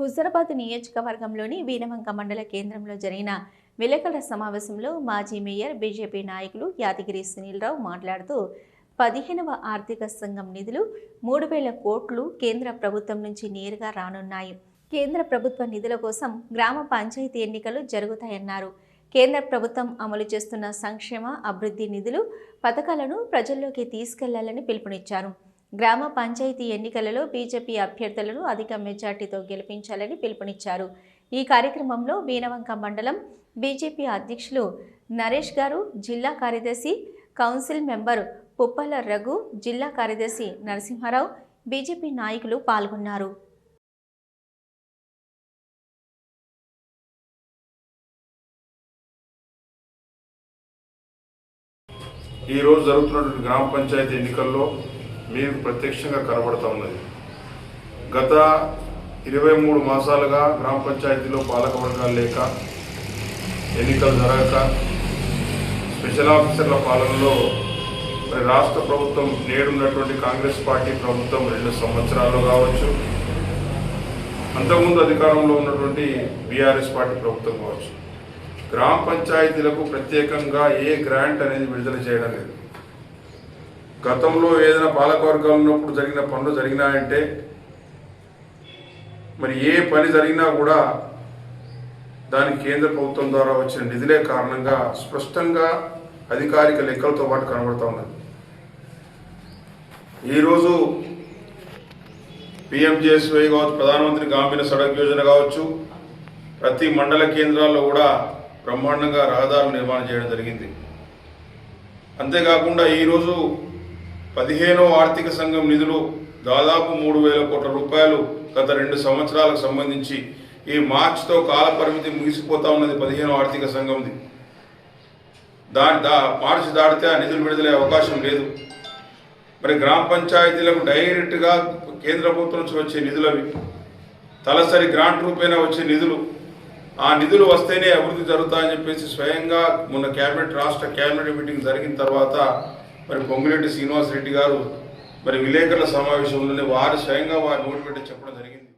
హుజరాబాద్ నియోజకవర్గంలోని వీనవంక మండల కేంద్రంలో జరిగిన విలేకరుల సమావేశంలో మాజీ మేయర్ బీజేపీ నాయకులు యాదగిరి సునీల్రావు మాట్లాడుతూ పదిహేనవ ఆర్థిక సంఘం నిధులు మూడు వేల కోట్లు కేంద్ర ప్రభుత్వం నుంచి నేరుగా రానున్నాయి. కేంద్ర ప్రభుత్వ నిధుల కోసం గ్రామ పంచాయతీ ఎన్నికలు జరుగుతాయన్నారు. కేంద్ర ప్రభుత్వం అమలు చేస్తున్న సంక్షేమ అభివృద్ధి నిధులు పథకాలను ప్రజల్లోకి తీసుకెళ్ళాలని పిలుపునిచ్చారు. గ్రామ పంచాయతీ ఎన్నికలలో బీజేపీ అభ్యర్థులను అధిక మెజార్టీతో గెలిపించాలని పిలుపునిచ్చారు. ఈ కార్యక్రమంలో వీనవంక మండలం బీజేపీ అధ్యక్షులు నరేష్ గారు జిల్లా కార్యదర్శి కౌన్సిల్ మెంబర్ పుప్పల రఘు జిల్లా కార్యదర్శి నరసింహారావు బీజేపీ నాయకులు పాల్గొన్నారు. ఈరోజు జరుగుతున్నటువంటి గ్రామ పంచాయతీ ఎన్నికల్లో మీకు ప్రత్యక్షంగా కనబడతా ఉన్నది. గత ఇరవై మూడు మాసాలుగా గ్రామ పంచాయతీలో పాలక వర్గాలు లేక ఎన్నికలు జరగక స్పెషల్ ఆఫీసర్ల పాలనలో మరి రాష్ట్ర ప్రభుత్వం నేడున్నటువంటి కాంగ్రెస్ పార్టీ ప్రభుత్వం రెండు సంవత్సరాలు కావచ్చు. అంతకుముందు అధికారంలో ఉన్నటువంటి బీఆర్ఎస్ పార్టీ ప్రభుత్వం కావచ్చు. గ్రామ పంచాయతీలకు ప్రత్యేకంగా ఏ గ్రాంట్ అనేది విడుదల చేయడం లేదు. గతంలో ఏదైనా పాలకవర్గాలు ఉన్నప్పుడు జరిగిన పనులు జరిగినాయంటే మరి ఏ పని జరిగినా కూడా దాని కేంద్ర ప్రభుత్వం ద్వారా వచ్చిన నిధులే కారణంగా స్పష్టంగా అధికారిక లెక్కలతో పాటు కనబడుతూ ఉన్నది. ఈరోజు పిఎంజేఎస్వై కావచ్చు ప్రధానమంత్రి గ్రామీణ సడక్ యోజన కావచ్చు ప్రతి మండల కేంద్రాల్లో కూడా బ్రహ్మాండంగా రహదారులు నిర్మాణం చేయడం జరిగింది. అంతేకాకుండా ఈరోజు పదిహేనో ఆర్థిక సంఘం నిధులు దాదాపు మూడు వేల కోట్ల రూపాయలు గత రెండు సంవత్సరాలకు సంబంధించి ఈ మార్చితో కాల పరిమితి ముగిసిపోతా ఉన్నది పదిహేనో ఆర్థిక సంఘంది. దాని దా మార్చి దాటితే ఆ నిధులు విడుదలయ్యే అవకాశం లేదు. మరి గ్రామ పంచాయతీలకు డైరెక్ట్గా కేంద్ర ప్రభుత్వం నుంచి వచ్చే నిధులవి తలసరి గ్రాంట్ రూపేణా వచ్చే నిధులు. ఆ నిధులు వస్తేనే అభివృద్ధి జరుగుతాయని చెప్పేసి స్వయంగా మొన్న కేబినెట్ రాష్ట్ర కేబినెట్ మీటింగ్ జరిగిన తర్వాత మరి పొంగులేటి శ్రీనివాస్ రెడ్డి గారు మరి విలేకరుల సమావేశంలోనే వారు స్వయంగా వారి నోటి పెట్టి చెప్పడం జరిగింది.